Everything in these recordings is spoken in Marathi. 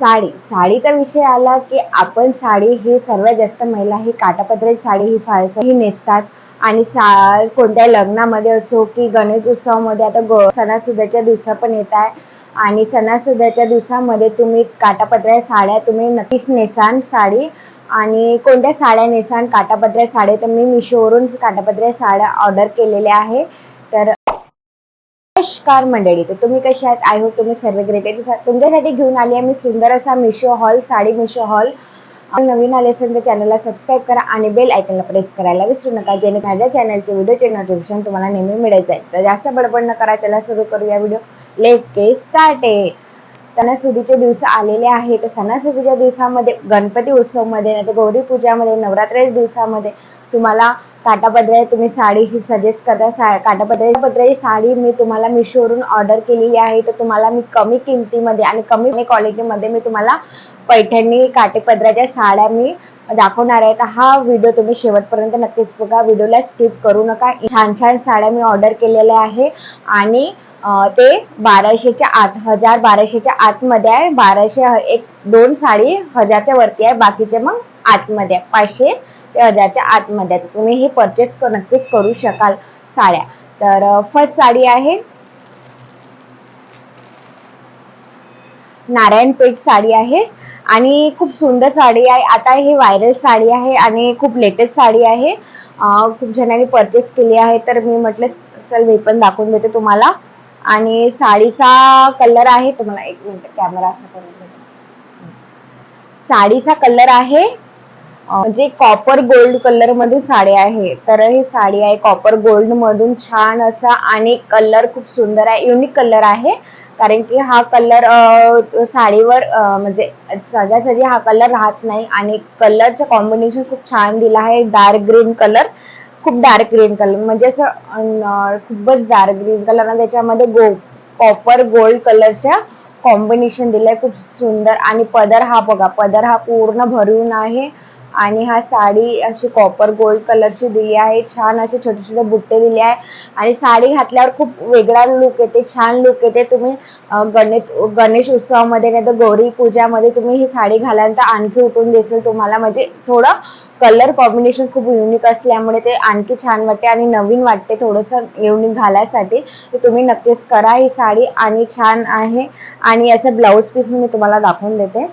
साडी. साडीचा विषय आला की आपण साडी ही सर्वात जास्त महिला ही काटापत्री साडी ही सा- ही नेसतात. आणि सा कोणत्या लग्नामध्ये असो की गणेश उत्सवामध्ये आता ग सणासुदाच्या दिवसा पण येत आहे. आणि सणासुदाच्या दिवसामध्ये तुम्ही काटापत्र्या साड्या तुम्ही नक्कीच नेसान साडी. आणि कोणत्या साड्या नेसान काटापत्र्या साड्या तर मी मिशोवरून काटापत्र्या साड्या ऑर्डर केलेल्या आहे. नमस्कार मंडळी. तर तुम्ही कसे आहात? आय होप तुम्ही सर्व ग्रेट आहे. तुमच्यासाठी घेऊन आली आहे मी सुंदर असा Meesho haul sari Meesho haul नवीन आले असेल तर चॅनलला सबस्क्राईब करा आणि बेल आयकनला प्रेस करायला विसरू नका जेणे माझ्या चॅनलचे व्हिडिओचे नोटिफिकेशन तुम्हाला नेहमी मिळत आहे तर जास्त बडबड न करा चला सुरू करूया व्हिडिओ लेट्स के स्टार्ट आहे सणासुदीचे दिवस आलेले आहे तर सणासुदीच्या दिवसामध्ये गणपती उत्सवमध्ये नाही तर गौरी पूजामध्ये नवरात्रीच्या दिवसामध्ये तुम्हाला काटापदरे तुम्ही साडी ही सजेस्ट करता. सा काटापदरा पदराची साडी मी तुम्हाला मिशोवरून ऑर्डर केलेली आहे. तर तुम्हाला मी कमी किमतीमध्ये आणि कमी क्वालिटीमध्ये मी तुम्हाला पैठणी काटेपदराच्या साड्या मी दाखवणार आहे. तर हा व्हिडिओ तुम्ही शेवटपर्यंत नक्कीच बघा. व्हिडिओला स्किप करू नका. छान छान साड्या मी ऑर्डर केलेल्या आहे. आणि ते बाराशेच्या आत हजार बाराशेच्या आतमध्ये आहे. बाराशे एक दोन साडी हजारच्या वरती आहे. बाकीचे मग आतमध्ये आहे. पाचशे ते हजारच्या आतमध्ये आहे. तुम्ही हे परचेस नक्कीच करू शकाल साड्या. तर फर्स्ट साडी आहे. नारायणपेठ साडी आहे. आणि खूप सुंदर साडी आहे. आता ही व्हायरल साडी आहे आणि खूप लेटेस्ट साडी आहे. खूप जणांनी परचेस केली आहे. तर मी म्हटलं चल मी पण दाखवून देते तुम्हाला. आणि साडीचा कलर आहे तुम्हाला एक मिनिट कॅमेरा असं करून साडीचा कलर आहे म्हणजे कॉपर गोल्ड कलर मधून साडी आहे. तर ही साडी आहे कॉपर गोल्ड मधून छान असा आणि कलर खूप सुंदर आहे युनिक कलर आहे. कारण की हा कलर साडीवर म्हणजे म्हणजे सहजासहजी हा कलर राहत नाही आणि कलरचं कॉम्बिनेशन खूप छान दिलं आहे डार्क ग्रीन कलर खूप डार्क ग्रीन कलर म्हणजे असं खूपच डार्क ग्रीन कलर आणि त्याच्यामध्ये गो कॉपर गोल्ड कलरच्या कॉम्बिनेशन दिलंय. खूप सुंदर. आणि पदर हा बघा पदर हा पूर्ण भरून आहे. आणि हा साडी अशी कॉपर गोल्ड कलरची दिली आहे. छान असे छोटे छोटे बुट्टे दिले आहे. आणि साडी घातल्यावर खूप वेगळा लुक येते छान लुक येते. तुम्ही गणेश गणेश उत्सवामध्ये नाही तर गौरी पूजामध्ये तुम्ही ही साडी घाल्यानंतर आणखी उठून दिसेल तुम्हाला. म्हणजे थोडं कलर कॉम्बिनेशन खूप युनिक असल्यामुळे ते आणखी छान वाटते आणि नवीन वाटते थोडंसं युनिक घालायसाठी. तर तुम्ही नक्कीच करा ही साडी आणि छान आहे. आणि याचं ब्लाऊज पीस मी तुम्हाला दाखवून देते.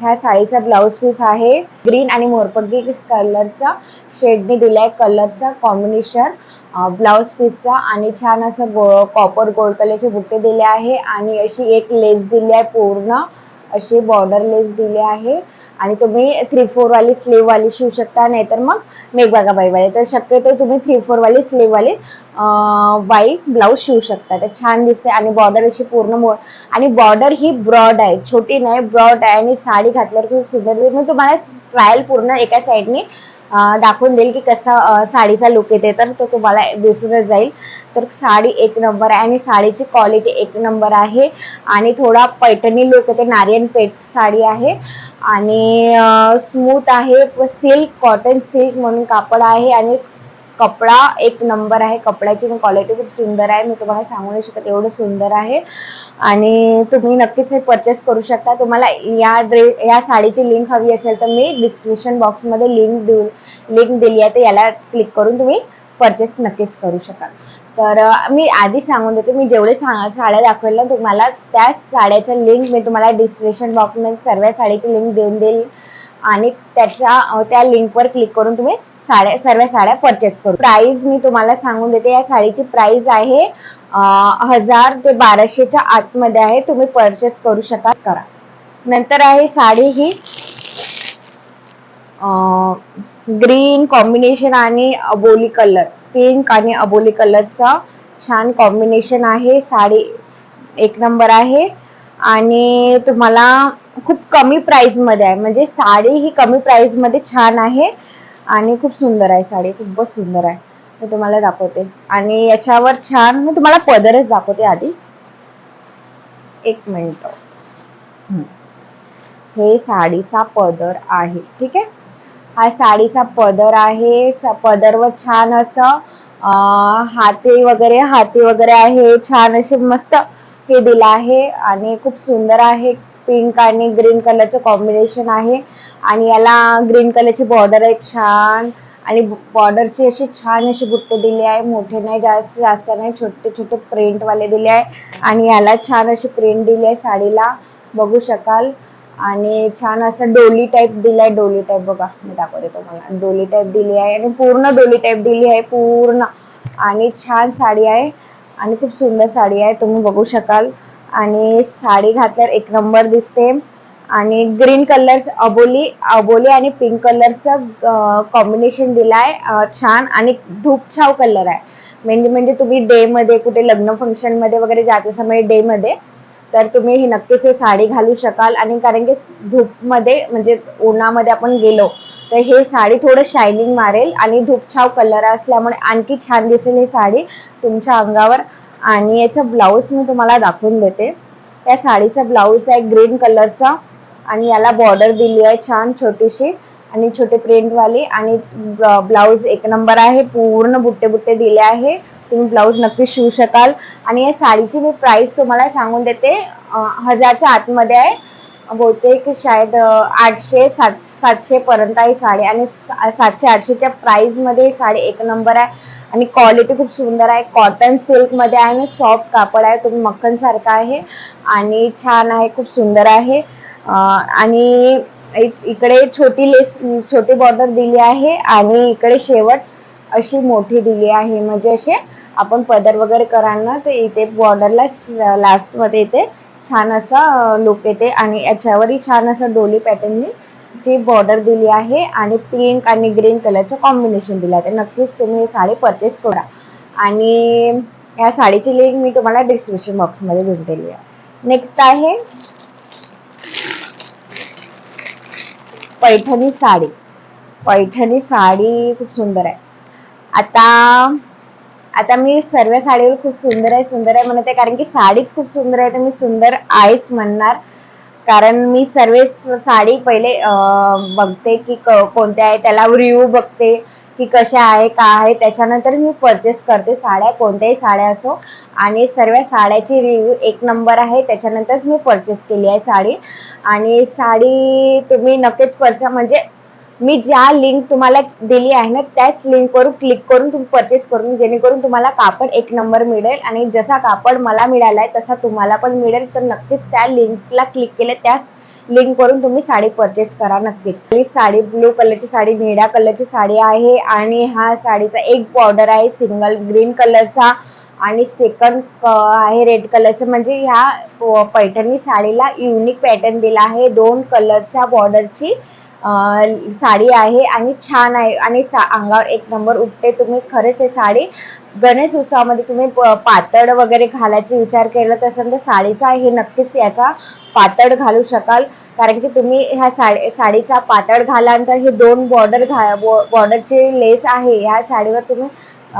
ह्या साडीचा ब्लाऊज पीस आहे. ग्रीन आणि मोरपगी कलरचा शेडने दिलाय कलरचा कॉम्बिनेशन ब्लाऊज पीसचा आणि छान असं गो कॉपर गोल्ड कलरचे बुट्टे दिले आहे. आणि अशी एक लेस दिली आहे पूर्ण. अशी बॉर्डर लेस दिली आहे. आणि तुम्ही थ्री फोर वाली स्लीव वाली शिवू शकता नाहीतर मग मेघबागा बाई वाली तर शक्यतो तुम्ही थ्री फोर वाली स्लीव वाली अं, ब्लाऊज शिवू शकता. तर छान दिसते आणि बॉर्डर अशी पूर्ण मो आणि बॉर्डर ही ब्रॉड आहे. छोटी नाही ब्रॉड आहे. आणि साडी घातल्यावर खूप सुंदर मी तुम्हाला ट्रायल पूर्ण एका साईडने दाखवून देईल की कसा साडीचा लुक येते. तर तो तुम्हाला दिसूनच जाईल. तर साडी एक नंबर आहे आणि साडीची क्वालिटी एक नंबर आहे. आणि थोडा पैठणी लुक येते. नारियन पेट साडी आहे. आणि स्मूथ आहे. सिल्क कॉटन सिल्क म्हणून कापड आहे. आणि कपडा एक नंबर आहे कपड्याची क्वालिटी खूप सुंदर आहे. मी तुम्हाला सांगू नाही शकत एवढं सुंदर आहे. आणि तुम्ही नक्कीच हे परचेस करू शकता. तुम्हाला या ड्रेस या साडीची लिंक हवी असेल तर मी डिस्क्रिप्शन बॉक्समध्ये लिंक देऊ लिंक दिली आहे तर याला क्लिक करून तुम्ही परचेस नक्कीच करू शकाल. तर मी आधी सांगून देते मी जेवढे सा साड्या दाखवेल ना तुम्हाला त्या साड्याच्या लिंक मी तुम्हाला डिस्क्रिप्शन बॉक्समध्ये सर्व साडीची लिंक देऊन देईल. आणि त्याच्या त्या लिंकवर क्लिक करून तुम्ही साड्या सर्व साड्या परचेस करू. प्राइस मी तुम्हाला सांगून देते या साडीची प्राइस आहे हजार ते बाराशेच्या आतमध्ये आहे. तुम्ही परचेस करू शकाल. करा. नंतर आहे साडी ही ग्रीन कॉम्बिनेशन आणि अबोली कलर पिंक आणि अबोली कलरचा छान कॉम्बिनेशन आहे. साडी एक नंबर आहे. आणि तुम्हाला खूप कमी प्राइसमध्ये आहे. म्हणजे साडी ही कमी प्राइसमध्ये छान आहे. आणि खूप सुंदर आहे साडी खूपच सुंदर आहे. मी तुम्हाला दाखवते. आणि याच्यावर छान मी तुम्हाला पदरच दाखवते आधी. एक मिनिट. हे साडीचा पदर आहे ठीक आहे? हा साडीचा पदर आहे पदरवर छान असं हाते हाती वगैरे हाती वगैरे आहे छान असे मस्त हे दिलं आहे. आणि खूप सुंदर आहे पिंक आणि ग्रीन कलरचं कॉम्बिनेशन आहे. आणि याला ग्रीन कलरची बॉर्डर आहे छान. आणि बॉर्डरची अशी छान अशी बुट्टे दिली आहे. मोठे नाही जास्त जास्त नाही छोटे छोटे प्रिंट वाले दिले आहे. आणि याला छान अशी प्रिंट दिली आहे साडीला. बघू शकाल. आणि छान असं डोली टाईप दिलाय डोली टाईप बघा मी दाखवते तुम्हाला. डोली टाईप दिली आहे. आणि पूर्ण डोली टाईप दिली आहे. पूर्ण. आणि छान साडी आहे. आणि खूप सुंदर साडी आहे. तुम्ही बघू शकाल. आणि साडी घातल्यावर एक नंबर दिसते. आणि ग्रीन कलर अबोली अबोली आणि पिंक कलरचं कॉम्बिनेशन दिलाय. आहे छान आणि धूपछाव कलर आहे. म्हणजे म्हणजे तुम्ही डे मध्ये कुठे लग्न फंक्शनमध्ये वगैरे जात असा म्हणजे डे मध्ये तर तुम्ही ही नक्कीच ही साडी घालू शकाल. आणि कारण की धूपमध्ये म्हणजे उन्हामध्ये आपण गेलो तर हे साडी थोडं शायनिंग मारेल आणि धूपछाव कलर असल्यामुळे आणखी छान दिसेल ही साडी तुमच्या अंगावर. आणि याचं ब्लाऊज मी तुम्हाला दाखवून देते. त्या साडीचा ब्लाऊज आहे ग्रीन कलरचा आणि याला बॉर्डर दिली आहे छान छोटीशी. आणि छोटे प्रिंटवाली आणि ब्लाऊज एक नंबर आहे. पूर्ण बुट्टे बुट्टे दिले आहे. तुम्ही ब्लाऊज नक्की शिवू शकाल. आणि या साडीची मी प्राइस तुम्हाला सांगून देते. हजारच्या आतमध्ये आहे. बहुतेक शायद आठशे सात सातशे पर्यंत आहे साडी आणि सातशे आठशेच्या प्राइसमध्ये साडी एक नंबर आहे. आणि क्वालिटी खूप सुंदर आहे. कॉटन सिल्कमध्ये आहे आणि सॉफ्ट कापड आहे. तुम्ही मक्खन सारखा आहे आणि छान आहे. खूप सुंदर आहे. आणि इकडे छोटी लेस छोटी बॉर्डर दिली आहे आणि इकडे शेवट अशी मोठी दिली आहे. म्हणजे असे आपण पदर वगैरे करांना तर इथे बॉर्डरला लास्टमध्ये इथे छान असा लुक येते. आणि याच्यावरही छान असं डोली पॅटर्ननी जी बॉर्डर दिली आहे आणि पिंक आणि ग्रीन कलरचं कॉम्बिनेशन दिलं आहे नक्कीच तुम्ही ही साडी परचेस करा. आणि या साडीची लिंक मी तुम्हाला डिस्क्रिप्शन बॉक्समध्ये देऊन दिली आहे. नेक्स्ट आहे पैठणी साडी. पैठणी साडी खूप सुंदर आहे. आता आता मी सर्व साडीवर खूप सुंदर आहे सुंदर आहे म्हणत आहे कारण की साडीच खूप सुंदर आहे तर मी सुंदर आहेच म्हणणार. कारण मी सर्व साडी पहिले बघते की कोणत्या आहे त्याला रिव्ह्यू बघते की कशा आहे का आहे त्याच्यानंतर मी परचेस करते साड्या कोणत्याही साड्या असो. आणि सर्व साड्याची रिव्ह्यू एक नंबर आहे त्याच्यानंतरच मी परचेस केली आहे साडी. आणि साडी तुम्ही नक्कीच परचा म्हणजे मी ज्या लिंक तुम्हाला दिली आहे ना त्याच लिंकवरून क्लिक करून तुम्ही परचेस करून जेणेकरून तुम्हाला कापड एक नंबर मिळेल आणि जसा कापड मला मिळाला आहे तसा तुम्हाला पण मिळेल. तर नक्कीच त्या लिंकला क्लिक केले त्याच लिंकवरून तुम्ही साडी परचेस करा नक्कीच. ही साडी ब्लू कलरची साडी निळ्या कलरची साडी आहे आणि हा साडीचा एक बॉर्डर आहे सिंगल ग्रीन कलरचा आणि सेकंड आहे रेड कलरचं म्हणजे ह्या पैठणी साडीला युनिक पॅटर्न दिला आहे. दोन कलरच्या बॉर्डरची साडी आहे आणि छान आहे आणि सा- अंगावर एक नंबर उठते तुम्ही खरंच हे साडी गणेश उत्सवामध्ये तुम्ही पातळ वगैरे घालायचे विचार केला तर साडीचा हे नक्कीच याचा पातळ घालू शकाल. कारण की तुम्ही ह्या साडी साडीचा पातळ घालानंतर हे दोन बॉर्डर घा बॉर्डरचे लेस आहे. ह्या साडीवर तुम्ही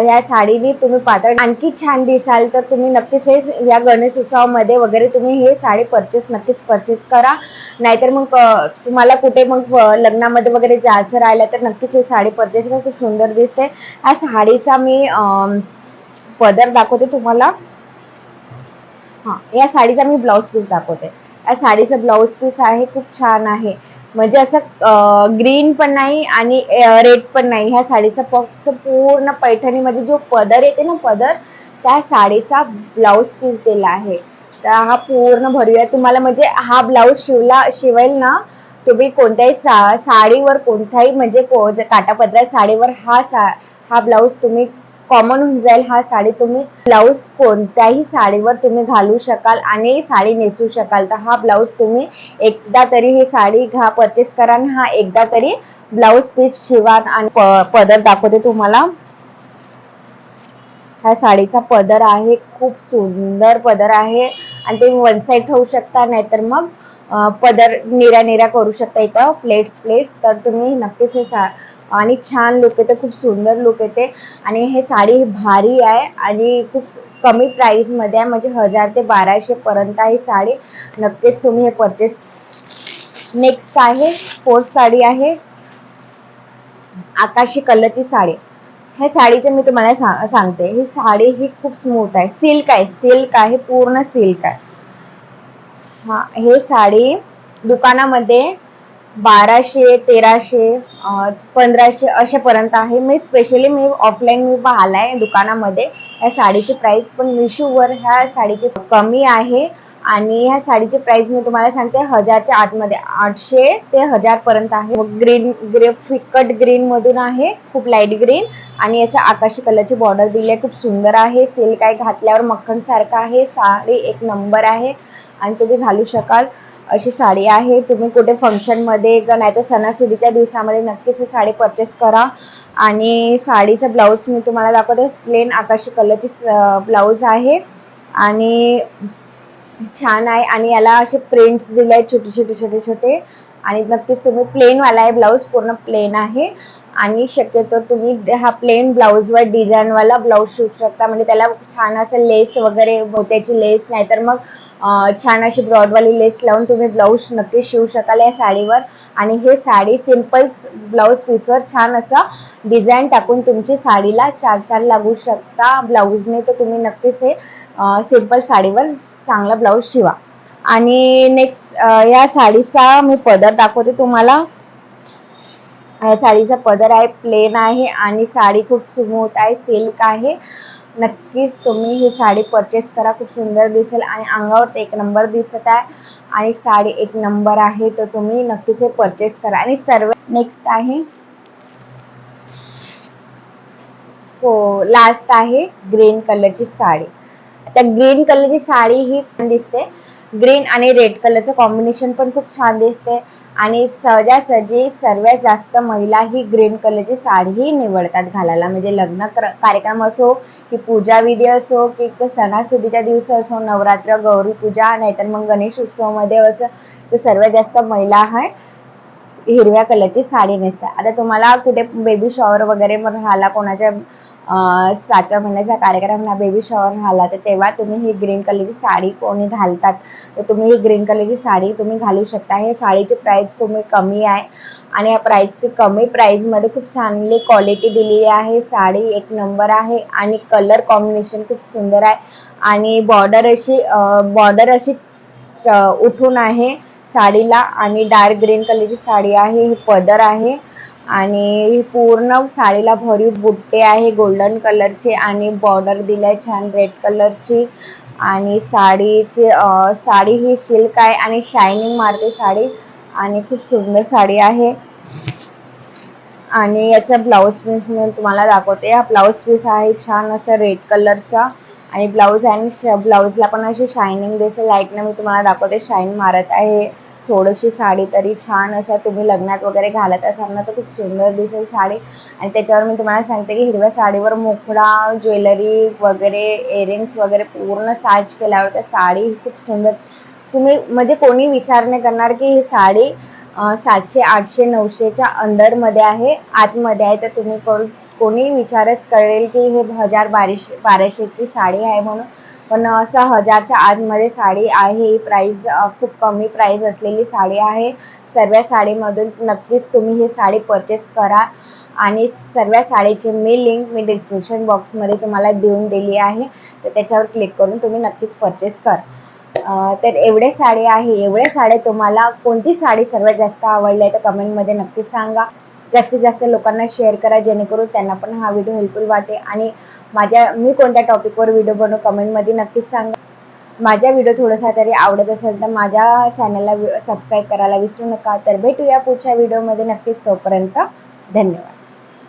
या साडीने तुम्ही पातळ आणखी छान दिसाल तर तुम्ही नक्कीच हे या गणेश उत्सवामध्ये वगैरे तुम्ही हे साडी परचेस नक्कीच परचेस करा. नाहीतर मग तुम्हाला कुठे मग लग्नामध्ये वगैरे जायचं राहिलं तर नक्कीच ही साडी परचेस करा. खूप सुंदर दिसते. या साडीचा मी पदर दाखवते तुम्हाला. हा या साडीचा मी ब्लाऊज पीस दाखवते. या साडीचा ब्लाऊज पीस आहे खूप छान आहे. म्हणजे असं ग्रीन पण नाही आणि रेड पण नाही. ह्या साडीचा फक्त पूर्ण पैठणीमध्ये जो पदर येते ना पदर त्या साडीचा ब्लाऊज पीस दिला आहे. तर हा पूर्ण भरूया. तुम्हाला म्हणजे हा ब्लाऊज शिवला शिवेल ना तुम्ही कोणत्याही सा साडीवर कोणत्याही म्हणजे को काटापदरा साडीवर हा सा हा ब्लाऊज तुम्ही कॉमन होऊन जाईल हा साडी तुम्ही ब्लाऊज कोणत्याही साडीवर तुम्ही घालू शकाल आणि साडी नेसू शकाल. तर हा ब्लाऊज तुम्ही एकदा तरी ही साडी घा परचेस करा आणि हा एकदा तरी ब्लाऊज पीस शिवा आणि पदर दाखवते तुम्हाला. हा साडीचा पदर आहे खूप सुंदर पदर आहे. आणि ते वन साईड ठेवू शकता नाहीतर मग पदर निऱ्या निऱ्या करू शकता इथं प्लेट्स प्लेट्स तर तुम्ही नक्कीच हे सा आणि छान लुक येते खूप सुंदर लुक येते. आणि हे साडी भारी आहे आणि खूप कमी प्राइसमध्ये आहे. म्हणजे हजार ते बाराशे पर्यंत ही साडी. नक्कीच तुम्ही हे परचेस नेक्स्ट आहे. फोर्थ साडी आहे. आकाशी कलरची साडी. ह्या साडीचं मी तुम्हाला सा- सांगते. ही साडी ही खूप स्मूथ आहे. सिल्क आहे. सिल्क आहे. पूर्ण सिल्क आहे. हा हे साडी दुकानामध्ये बाराशे तेराशे पंधराशे अशापर्यंत आहे. मी स्पेशली मी ऑफलाईन मी पाहिला आहे दुकानामध्ये. या साडीची प्राइस पण मिशोवर ह्या साडीची कमी आहे. आणि ह्या साडीची प्राइस मी तुम्हाला सांगते हजारच्या आतमध्ये आठशे ते हजार पर्यंत आहे. ग्रीन ग्रे फिकट ग्रीन मधून आहे खूप लाइट ग्रीन आणि याचा आकाशी कलरची बॉर्डर दिली आहे खूप सुंदर आहे. सिल्क आहे घातल्यावर मक्खन सारखं आहे. साडी एक नंबर आहे. आणि तुम्ही घालू शकाल. अशी साडी आहे. तुम्ही कुठे फंक्शनमध्ये नाही तर सणासुदीच्या दिवसामध्ये नक्कीच ही साडी परचेस करा. आणि साडीचा ब्लाऊज मी तुम्हाला दाखवते. प्लेन आकाशी कलरची ब्लाऊज आहे. आणि छान आहे. आणि याला असे प्रिंट्स दिले आहेत छोटे छोटे छोटे छोटे. आणि नक्कीच तुम्ही प्लेनवाला आहे ब्लाऊज पूर्ण प्लेन आहे. आणि शक्यतो तुम्ही हा प्लेन ब्लाऊजवर डिझाईनवाला ब्लाऊज शिवू शकता. म्हणजे त्याला छान असं लेस वगैरे मोत्याची लेस नाहीतर मग छान अशी ब्रॉडवाली लेस लावून तुम्ही ब्लाऊज नक्की शिवू शकाल या साडीवर. आणि हे साडी सिंपल ब्लाऊज पीसवर छान असं डिझाईन टाकून तुमची साडीला चार चार लागू शकता. ब्लाऊजने तर तुम्ही नक्कीच हे सिंपल साडीवर चांगला ब्लाऊज शिवा. आणि नेक्स्ट या साडीचा मी पदर दाखवते तुम्हाला. या साडीचा पदर आहे प्लेन आहे आणि साडी खूप स्मूथ आहे सिल्क आहे. नक्कीच तुम्ही ही साडी परचेस करा. खूप सुंदर दिसेल आणि अंगावर एक नंबर दिसत आहे आणि साडी एक नंबर आहे. तर तुम्ही नक्कीच हे परचेस करा. आणि सर्व नेक्स्ट आहे. हो लास्ट आहे ग्रीन कलरची साडी. त्या ग्रीन कलरची साडी ही दिसते. ग्रीन आणि रेड कलरचं कॉम्बिनेशन पण खूप छान दिसते. आणि सहजासहजी सर्वात जास्त महिला ही ग्रीन कलरची साडीही निवडतात घालायला. म्हणजे लग्न कार्यक्रम असो की पूजाविधी असो की सणासुदीच्या दिवस असो नवरात्र गौरी पूजा नाहीतर मग गणेश उत्सवमध्ये असं तर सर्वात जास्त महिला आहे हिरव्या कलरची साडी नेसतात. आता तुम्हाला कुठे बेबी शॉवर वगैरे मग राहिला कोणाच्या सातव्या महिन्याचा कार्यक्रम हा बेबी शॉवर झाला तर तेव्हा तुम्ही ही ग्रीन कलरची साडी कोणी घालतात? तर तुम्ही ही ग्रीन कलरची साडी तुम्ही घालू शकता. हे साडीची प्राईस खूप कमी आहे. आणि या प्राईसची कमी प्राईजमध्ये खूप चांगली क्वालिटी दिलेली आहे. साडी एक नंबर आहे. आणि कलर कॉम्बिनेशन खूप सुंदर आहे. आणि बॉर्डर अशी बॉर्डर अशी उठून आहे साडीला. आणि डार्क ग्रीन कलरची साडी आहे. ही पदर आहे. आणि पूर्ण साडीला भरीव बुट्टे आहे गोल्डन कलरचे आणि बॉर्डर दिलाय छान रेड कलरची आणि साडीची साडी ही सिल्क आहे आणि शायनिंग मारते साडी आणि खूप सुंदर साडी आहे. आणि याचा ब्लाऊज पीस मी तुम्हाला दाखवते. हा ब्लाऊज पीस आहे छान असं रेड कलरचा आणि ब्लाऊज आणि ब्लाऊजला पण अशी शायनिंग दिसेल लाईटनं मी तुम्हाला दाखवते. शाईन मारत आहे. थोडीशी साडी तरी छान असं तुम्ही लग्नात वगैरे घालत असाल ना तर खूप सुंदर दिसेल साडी. आणि त्याच्यावर मी तुम्हाला सांगते की हिरव्या साडीवर मोकळा ज्वेलरी वगैरे इयरिंग्स वगैरे पूर्ण साज केल्यावर त्या साडी खूप सुंदर. तुम्ही म्हणजे कोणी विचार नाही करणार की ही साडी सातशे आठशे नऊशेच्या अंदरमध्ये आहे आतमध्ये आहे तर तुम्ही कोणी विचारच कळेल की हे हजार बाराशे बाराशेची साडी आहे म्हणून. पण असं हजारच्या आतमध्ये साडी आहे. ही प्राईज खूप कमी प्राईज असलेली साडी आहे. सर्व साडीमधून नक्कीच तुम्ही ही साडी परचेस करा. आणि सर्व साडीची मी लिंक मी डिस्क्रिप्शन बॉक्समध्ये तुम्हाला देऊन दिली आहे. तर त्याच्यावर क्लिक करून तुम्ही नक्कीच परचेस करा. तर एवढे साडी आहे. एवढे साड्या तुम्हाला कोणती साडी सर्वात जास्त आवडली आहे तर कमेंटमध्ये नक्कीच सांगा. जास्तीत जास्त लोकांना शेअर करा जेणेकरून त्यांना पण हा व्हिडिओ हेल्पफुल वाटेल. आणि माझ्या मी कोणत्या टॉपिकवर व्हिडिओ बनवू कमेंटमध्ये नक्कीच सांगा. माझा व्हिडिओ थोडासा तरी आवडत असेल तर माझ्या चॅनलला सबस्क्राईब करायला विसरू नका. तर भेटूया पुढच्या व्हिडिओमध्ये नक्कीच तोपर्यंत. धन्यवाद.